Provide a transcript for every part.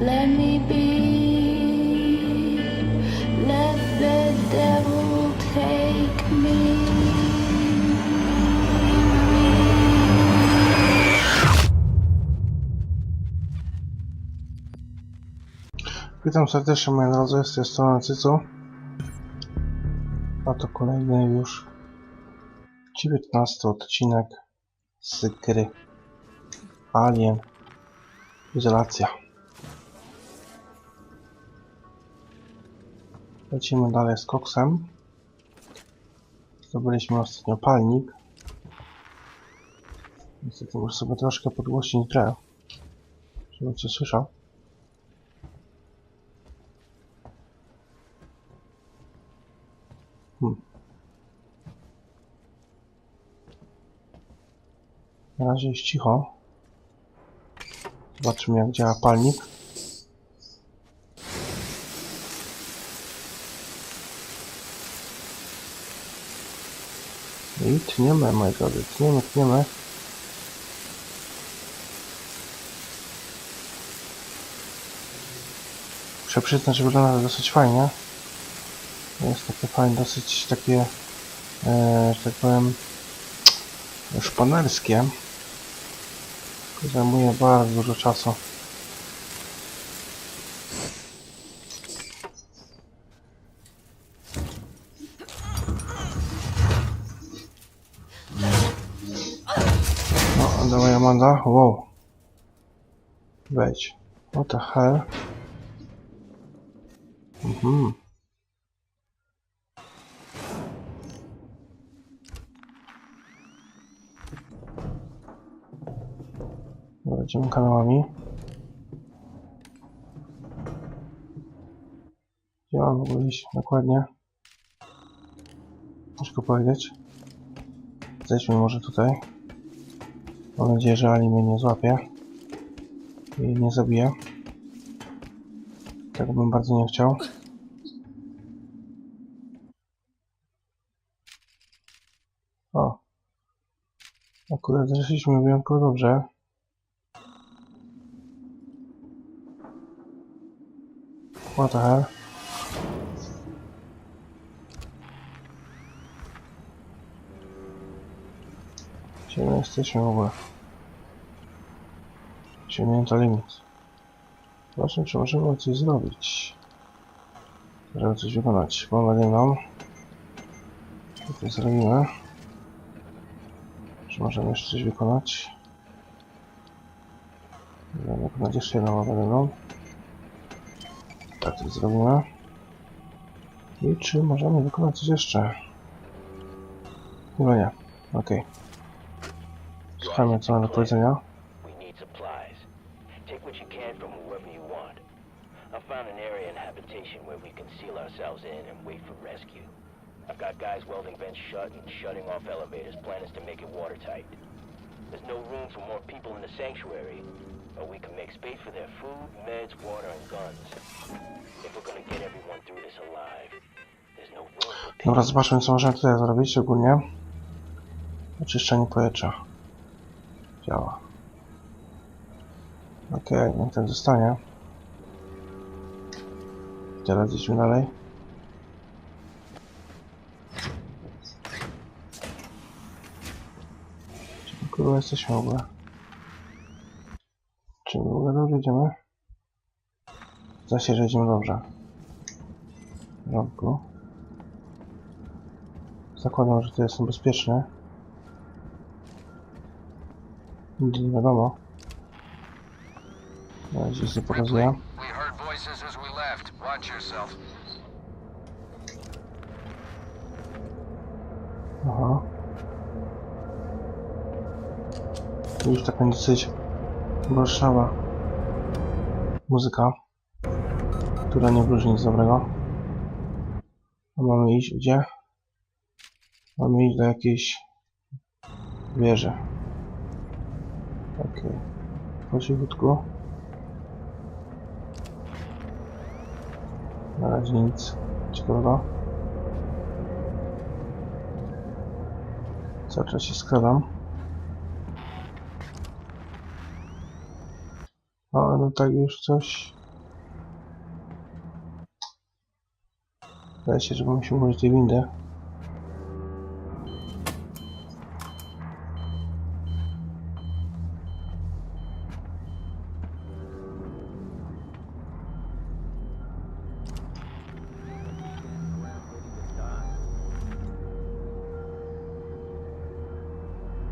let me be. Let take me. Witam serdecznie moi drodzy, z tej strony Cycu. A to kolejny już 19 odcinek z gry Alien Izolacja. Lecimy dalej z koksem. Zdobyliśmy ostatnio palnik. Niestety muszę sobie troszkę podgłośnić grę, żebym cię słyszał. Na razie jest cicho. Zobaczymy jak działa palnik. I tniemy, moi drodzy, tniemy, tniemy. Muszę przyznać, że wygląda to dosyć fajnie. Jest takie fajne, dosyć takie, e, że tak powiem, szpanerskie. Zajmuje bardzo dużo czasu. Amanda. Wow. Wejdź. What the hell? Mhm. Dobra, Idziemy kanałami. Gdzie mam w ogóle iść dokładnie? Ciężko powiedzieć. Zejdźmy może tutaj. Mam nadzieję, że Ali mnie nie złapie. I nie zabije. Tego bym bardzo nie chciał. O. Akurat zeszliśmy wyjątkowo dobrze. What the hell? Gdzie my jesteśmy w ogóle? Osiągnięto limit. Zobaczmy, czy możemy coś zrobić. Żeby coś wykonać. Bombę dymną. Co to zrobimy? Czy możemy jeszcze coś wykonać? Możemy wykonać jeszcze jedną dymną. Tak to zrobimy. I czy możemy wykonać coś jeszcze? Chyba nie. Okej. Słuchajmy, co ma do powiedzenia. Guys welding vents shut and shutting off elevators. Plan is to make it watertight. There's no room for more people in the sanctuary, but we can make space for their food, meds, water, and guns. If we're gonna get everyone through this alive, there's no room for Dobra, zobaczmy, co możemy tutaj zrobić ogólnie. Oczyszczenie powietrza. Działa. Okej, niech ten zostanie. Teraz idźmy dalej. Kurwa jesteśmy w ogóle? Czy w ogóle dobrze idziemy? Zdaje się, że idziemy dobrze. Porządku. Zakładam, że to jestem bezpieczny. Nigdy nie wiadomo. Razie się pokazuje. We. Aha. Już taka dosyć gorszawa muzyka, która nie wróży nic dobrego. A mamy iść gdzie? Mamy iść do jakiejś wieży. Okej. Po cichutku. Na razie nic ciekawego. Cały czas się skradam. A, no tak już coś. Wydaje się, że musimy użyć tej windy.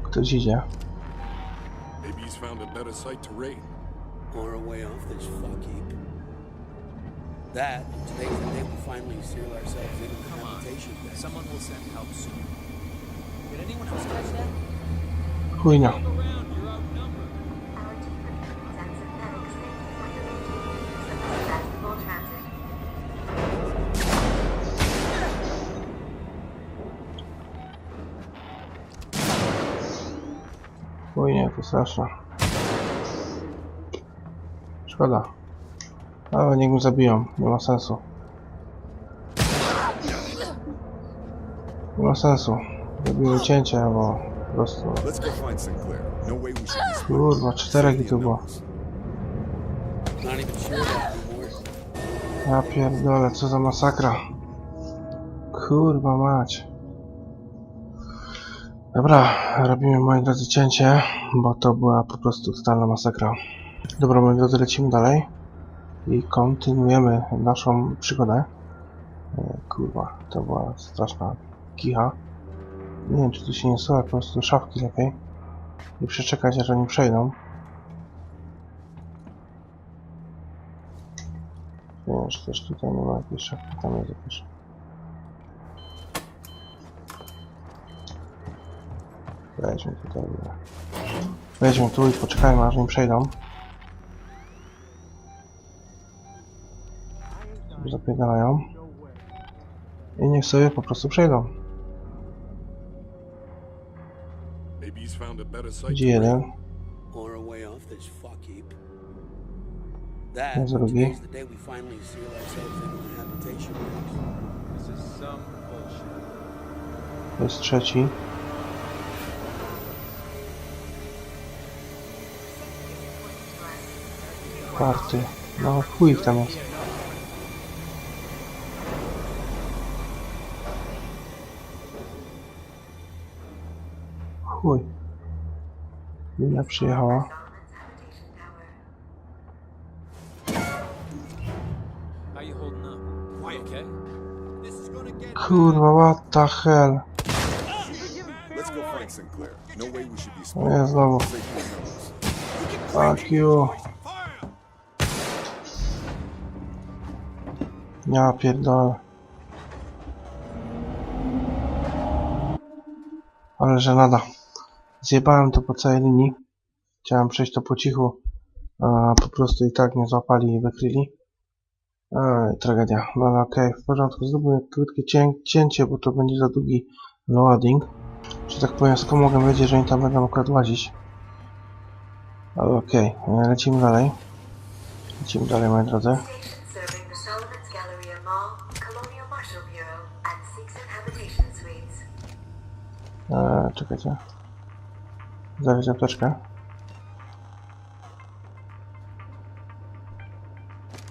Ktoś idzie. Maybe he's found a better site to raid. on our way off this fuck heap. That, will finally seal ourselves in the Come. Someone will send help soon. Did anyone else catch that? Who. Szkoda. Ale niech mnie zabiją, nie ma sensu. Nie ma sensu. Zrobimy cięcie, bo po prostu... No. Kurwa, czterech ich tu było. Ja pierdolę, co za masakra. Kurwa mać. Dobra, robimy moi drodzy cięcie, bo to była po prostu totalna masakra. Dobra, moi drodzy, lecimy dalej i kontynuujemy naszą przygodę. E, Kurwa, to była straszna kicha. Nie wiem, czy tu się nie słucha, po prostu szafki lepiej. I przeczekać, aż oni przejdą. Nie wiem, czy też tutaj nie ma jakiejś szafki, tam jest jakaś. Weźmy tutaj. Weźmy tu i poczekajmy aż im przejdą. Zapierdalają. I niech sobie po prostu przejdą. Gdzie jeden? Jest drugi. To jest trzeci. Czwarty. No chuj ich tam is gonna get Kurwa, what the hell? O nie, znowu. Fuck you. Ja pierdolę. Ale że nada. Zjebałem to po całej linii. Chciałem przejść to po cichu. A po prostu i tak mnie złapali i wykryli. Ej, tragedia. No ale okej, w porządku. Zróbmy krótkie cię cięcie, bo to będzie za długi loading. Że tak powiem, skąd mogę wiedzieć, że oni tam będą akurat łazić. Ale okej, e, lecimy dalej. Lecimy dalej, moi drodzy. Eee, czekajcie. Zawiedź apteczkę.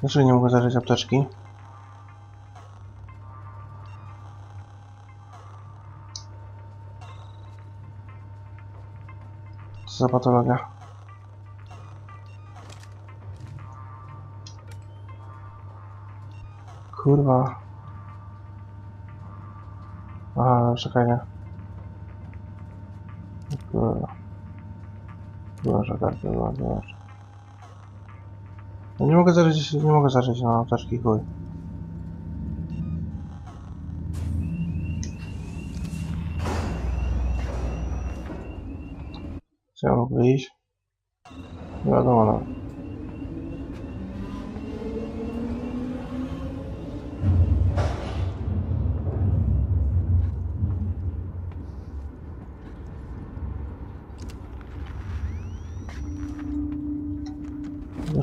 Dlaczego nie mogę zażyć apteczki? Co za patologia? Kurwa. Aha, czekaj, nie. Kurwa. Tak było, boże. No nie mogę zażyć, nie mogę zażyć na apteczki, chuj. Czy ja iść? Nie wiadomo nawet.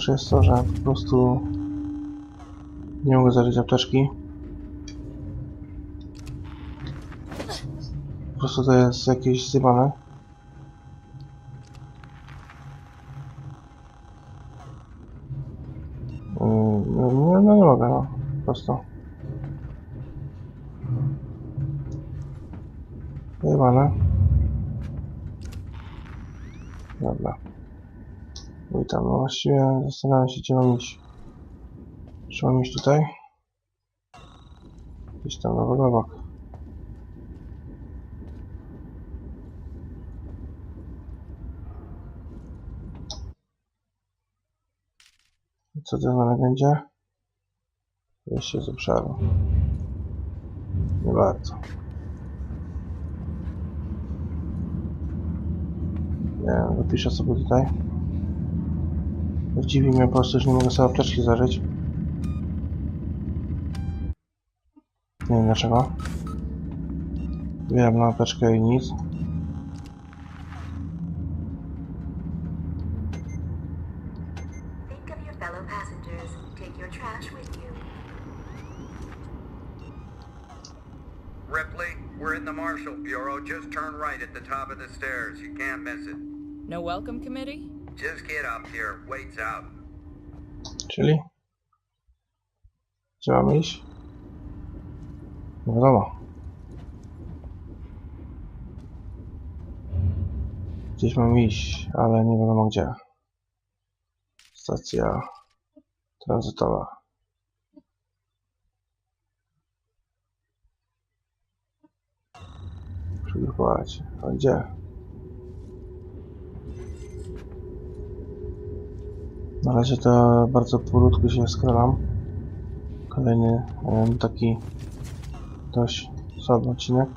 najgorsze jest to, że po prostu nie mogę zażyć apteczki. Po prostu to jest jakieś zjebane. Mm, no, no nie mogę, no. Po prostu. Zjebane. Dobra. Witam, no właściwie zastanawiam się, gdzie mam iść. Czy mam iść tutaj? Gdzieś tam na obok. Co to na legendzie? Wyjście z obszaru. Nie bardzo. Nie wiem, zapiszę sobie tutaj. Dziwi mnie po prostu, że nie mogę sobie apteczki zażyć. Nie wiem dlaczego. Wybieram na apteczkę i nic. Marshal Bureau. Just turn right at the top of the stairs. You can't miss it. No welcome committee? Just get up here. Waits out. Czyli? Gdzie mamy iść? Nie wiadomo. Gdzieś mam iść, ale nie wiadomo gdzie. Stacja tranzytowa. Przygrupować. A gdzie? Na razie to bardzo powolutku się skradam. Kolejny em, taki dość słaby odcinek.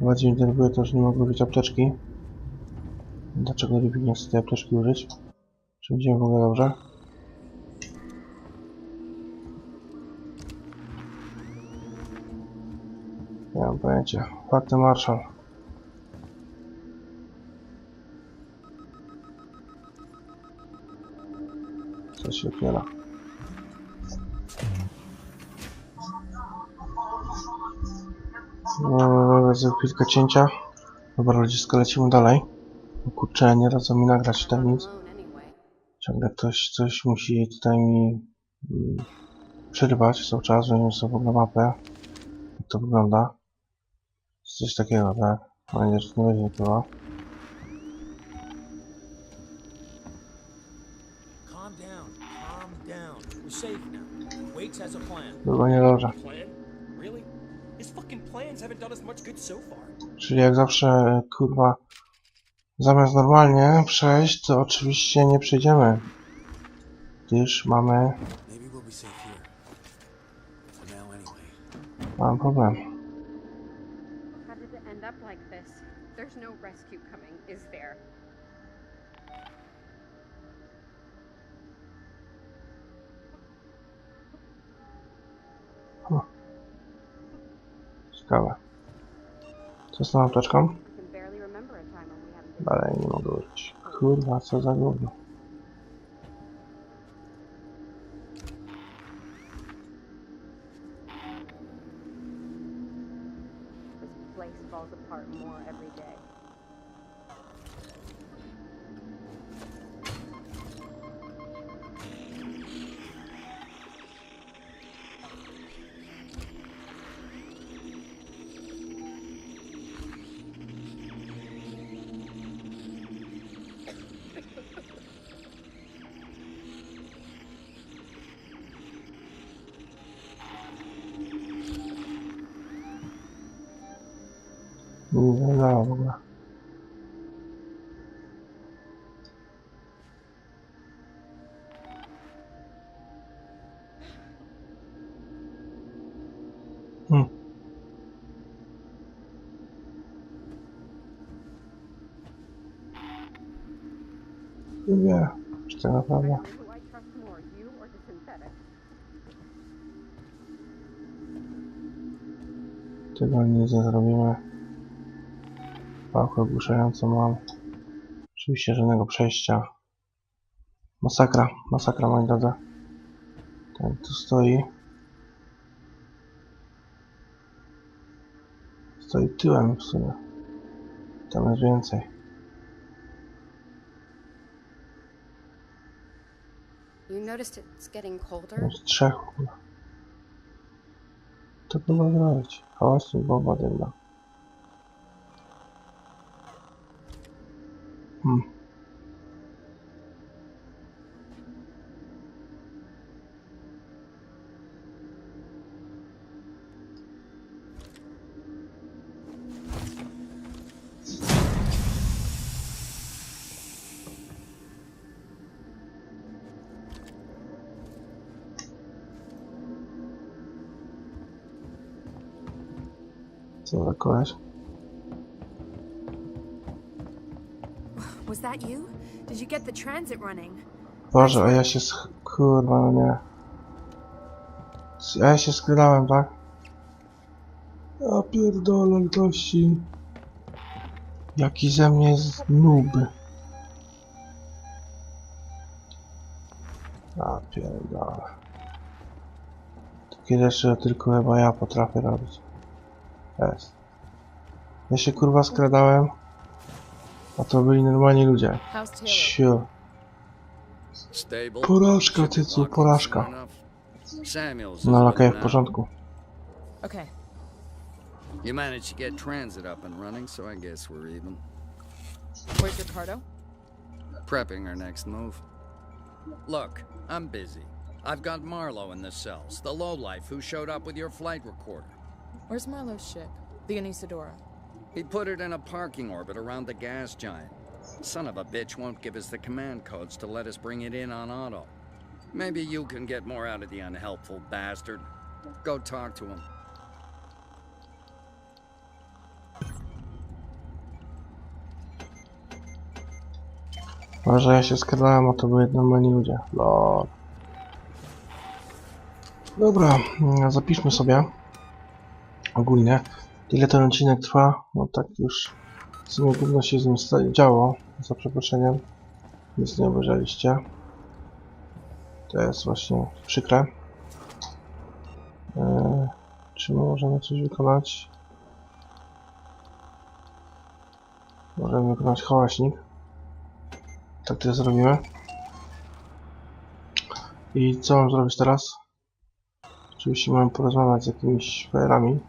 Bardziej mnie denerwuje to, że nie mogę użyć apteczki. Dlaczego Rivi nie chce tej apteczki użyć? Czy widzimy w ogóle dobrze? Nie mam pojęcia. Fakty Marshall. Co się odpiera? No, chwilkę cięcia. Dobra, ludziska, lecimy dalej. O Kurczę, nie radzą mi nagrać tutaj nic. Ciągle ktoś coś musi tutaj mi mm, przerywać cały czas, że nie są w ogóle mapę. Jak to wygląda. Coś takiego, tak? Mam nadzieję, że to nie będzie było. Good so far. Czyli jak zawsze, kurwa, zamiast normalnie przejść, to oczywiście nie przejdziemy. Gdyż mamy, Maybe we'll Ciekawe. Co z tą apteczką? Dalej nie mogę użyć. Kurwa, co za gówno. Nie dało w ogóle. Hmm. Nie czy tak naprawdę. Tego nic nie zrobimy. Pałkę ogłuszającą mam. Oczywiście żadnego przejścia. Masakra, masakra moi drodzy. Ten tu stoi. Stoi tyłem w sumie. Tam jest więcej. You noticed it's getting colder? Jest trzech. To chyba zrobić. Hałasu, bomba dymna. Hmm. Co za Was that you? Did you get the transit running? Boże, a ja się sch... Kurwa, no nie. A ja się skradałem, tak? Ja pierdolę gości. Jaki ze mnie jest noob. Ja pierdolę. Takie rzeczy tylko chyba ja potrafię robić. Jest. Ja się kurwa skradałem. A to byli normalni ludzie. Stable. Porażka, tycu, porażka. No okej, w porządku. Okay. You managed to get transit up and running, so I guess we're even. Where's Ricardo? Prepping our next move. Look, I'm busy. I've got Marlowe in the cells, the lowlife who showed up with your flight recorder. Where's Marlowe's ship? The Anisadora. He put it in a parking orbit around the gas giant. Son of a bitch won't give us the command codes to let us bring it in on auto. Maybe you can get more out of the unhelpful bastard. Go talk to him. Może ja się skradałem, a to byli normalni ludzie. Lol. Dobra, zapiszmy sobie. Ogólnie. Ile ten odcinek trwa? No tak już w sumie gówno się z nim działo. Za przeproszeniem. Nic nie obejrzeliście. To jest właśnie przykre. Eee, czy my możemy coś wykonać? Możemy wykonać hałaśnik. Tak to zrobimy. I co mam zrobić teraz? Oczywiście mam porozmawiać z jakimiś fajerami.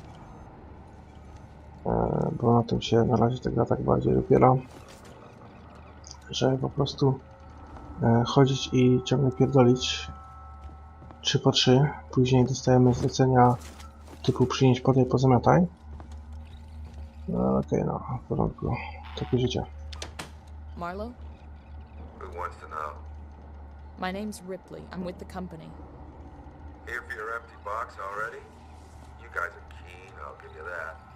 E, bo na tym się na razie ta gra tak bardziej opiera. Żeby po prostu e, chodzić i ciągle pierdolić 3 po 3. Później dostajemy zlecenia typu przynieść podaj pozamiataj. No, Okej, no, w porządku. Takie życie. Marlowe? Who wants to know? My name's Ripley. I'm with the company. Here for your empty box already? You guys are keen, I'll give you that.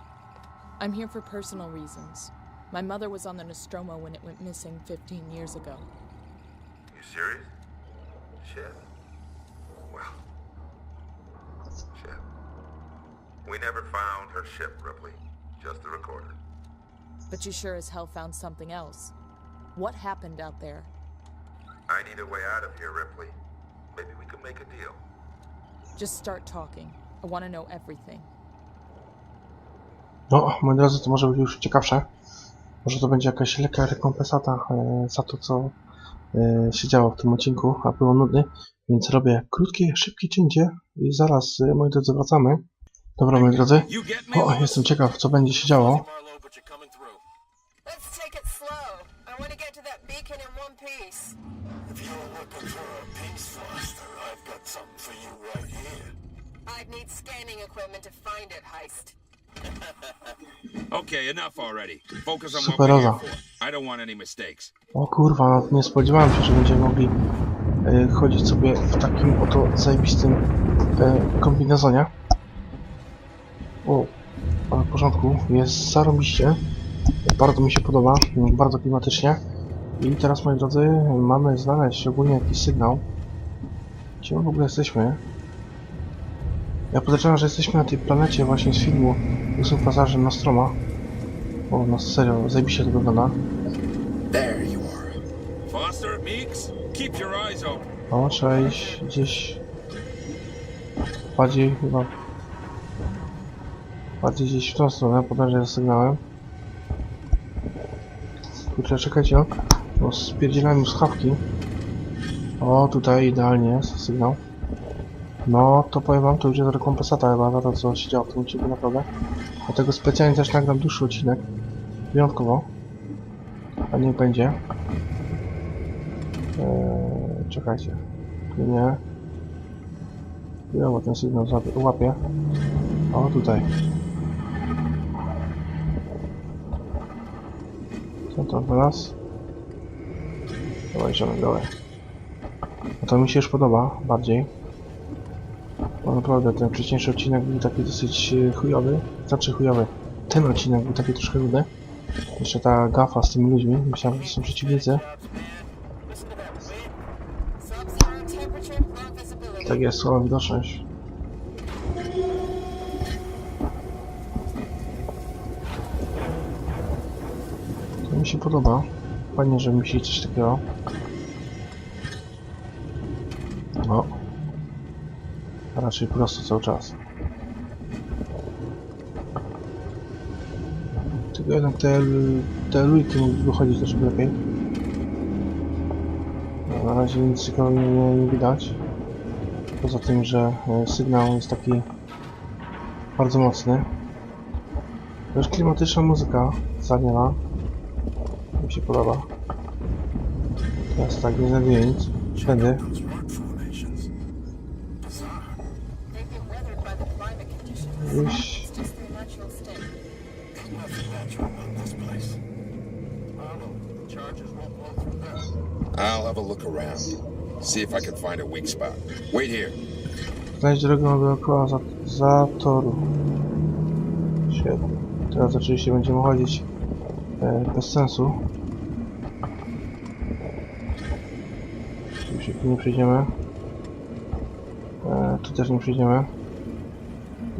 I'm here for personal reasons. My mother was on the Nostromo when it went missing 15 years ago. You serious? Shit. Well. Shit. We never found her ship, Ripley. Just the recorder. But you sure as hell found something else. What happened out there? I need a way out of here, Ripley. Maybe we can make a deal. Just start talking. I want to know everything. No, moi drodzy, to może być już ciekawsze. Może to będzie jakaś lekka rekompensata e, za to, co e, się działo w tym odcinku, a było nudny. Więc robię krótkie, szybkie cięcie i zaraz, e, moi drodzy, wracamy. Dobra, moi drodzy. O, jestem ciekaw, co będzie się działo. I'd need scanning equipment to find it, Heist. Okay, enough already. Focus on what here for. I don't want any mistakes. O kurwa, no, nie spodziewałem się, że będziemy mogli e, chodzić sobie w takim oto zajebistym e, kombinezonie. O, ale w porządku, jest zarobiście. Bardzo mi się podoba, bardzo klimatycznie. I teraz, moi drodzy, mamy znaleźć ogólnie jakiś sygnał. Gdzie my w ogóle jesteśmy? Ja podejrzewam, że jesteśmy na tej planecie właśnie z filmu Ósmy Pasażer Nostroma. O, no serio, zajebiście to wygląda. There you are. Foster, Meeks, keep your eyes open. O, trzeba iść gdzieś bardziej chyba bardziej gdzieś w tą stronę, podążę za sygnałem. Kurczę, czekajcie, no. Bo spierdzielałem słuchawki. O, tutaj idealnie jest sygnał. No, to powiem wam, to już jest rekompensata chyba za to, co się działo w tym odcinku, naprawdę. Dlatego specjalnie też nagram dłuższy odcinek. Wyjątkowo. A niech będzie. Eee, czekajcie. Nie. Ja, bo ten sygnał łapie. O, tutaj. Co to teraz? Dawaj, ziomek, dawaj. No to mi się już podoba, bardziej. Bo naprawdę ten wcześniejszy odcinek był taki dosyć e, chujowy. Znaczy chujowy. Ten odcinek był taki troszkę rudy. Jeszcze ta gafa z tymi ludźmi. Myślałem, że są przeciwnicy. Tak jest, słaba widoczność. To mi się podoba. Fajnie, że się coś takiego. Raczej prosto cały czas. Tylko jednak te, te lujki mógł wychodzić troszkę lepiej. Na razie nic ciekawego nie, nie widać. Poza tym, że e, sygnał jest taki bardzo mocny. Też klimatyczna muzyka zaniewa. Mi się podoba. Teraz tak, nie znajduję nic. There. I'll have a look around. See if I can find a weak spot. Wait here. Znajdź drogę dookoła za- zatoru. Świetnie. Teraz oczywiście będziemy chodzić e, bez sensu. Tu nie przejdziemy. E, tu też nie przejdziemy.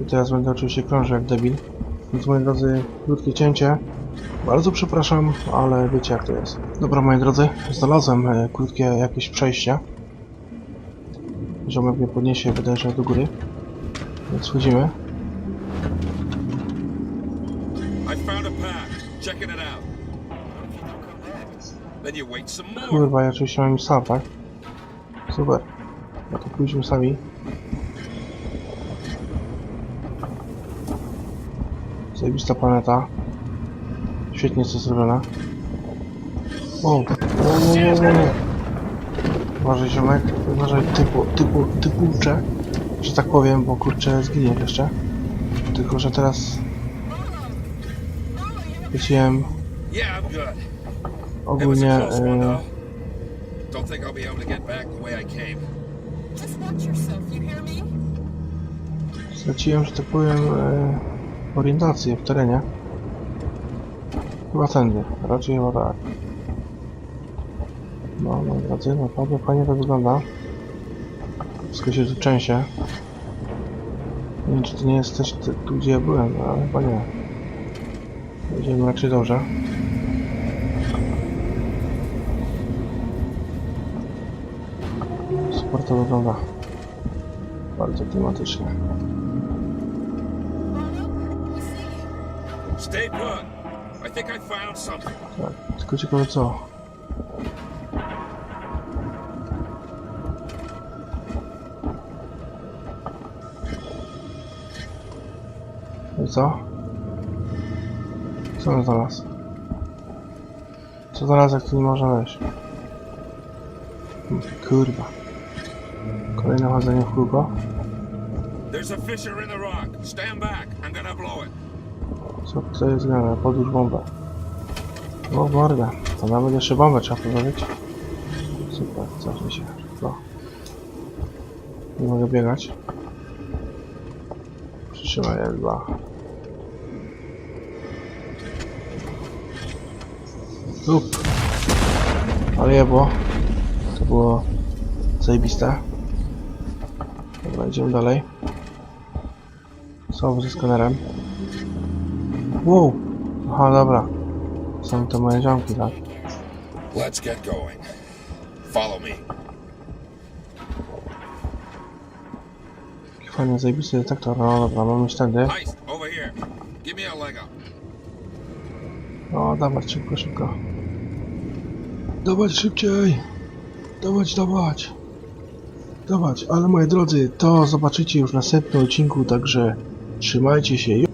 I teraz będę oczywiście krążył jak debil. Więc moi drodzy, krótkie cięcie. Bardzo przepraszam, ale wiecie jak to jest. Dobra moi drodzy, znalazłem e, krótkie jakieś przejście. Ziomek mnie podniesie, wydaje do góry. Więc more. Kurwa, ja oczywiście mam już sam, tak? Super. No to pójdźmy sami. Zajebista planeta. Świetnie to zrobione. O, o, o, o, o. Uważaj ziomek, uważaj typu, typu, typucze, że tak powiem, bo kurczę zginie jeszcze. Tylko, że teraz was ogólnie e? Straciłem, że tak powiem, e, orientację w terenie. Chyba tędy, raczej chyba tak. No, moi drodzy, naprawdę fajnie to wygląda. Wszystko się tu trzęsie. Nie wiem, czy to nie jest też tu, gdzie ja byłem, ale chyba nie. Będziemy raczej dobrze. Super to wygląda. Bardzo klimatycznie. Stay put. I think I found something. Tak, tylko ciekawe co. I co? Co znalazł? Co znalazł, jak tu nie można wejść? Kurwa. Kolejne chodzenie w kółko. There's a fissure in the rock. Stand back. I'm gonna blow it. Co to jest grane? Podłóż bombę. O mordę. To nawet jeszcze bombę trzeba podłożyć. Super, cofnij się. No. Nie mogę biegać. Przytrzymaj L2. Up. Ale jebło. To było zajebiste. Dobra, idziemy dalej. Co ze skanerem? Wow! Aha, dobra. Są to moje ziomki, tak? Let's get going. Follow me. Fajny, zajebisty detektor. No dobra, mamy iść tędy. No, dawać szybko, szybko. Dawać szybciej! Dawać, dawać! Dawać, ale moi drodzy, to zobaczycie już w następnym odcinku, także trzymajcie się.